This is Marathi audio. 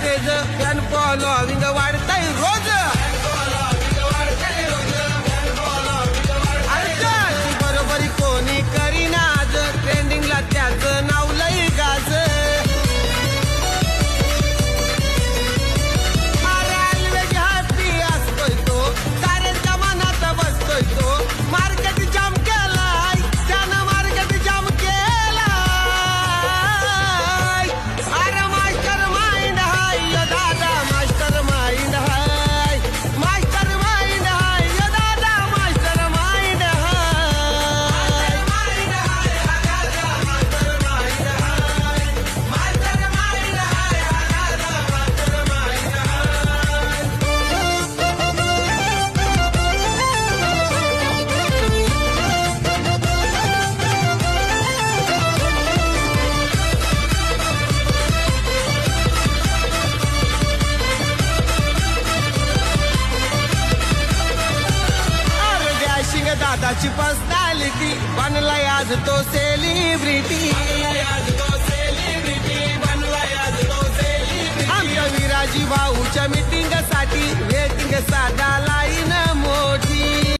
message and follow the word. दादाची पर्सनॅलिटी बनलाय आज तो सेलिब्रिटी आमच्या विराजी भाऊच्या मिटी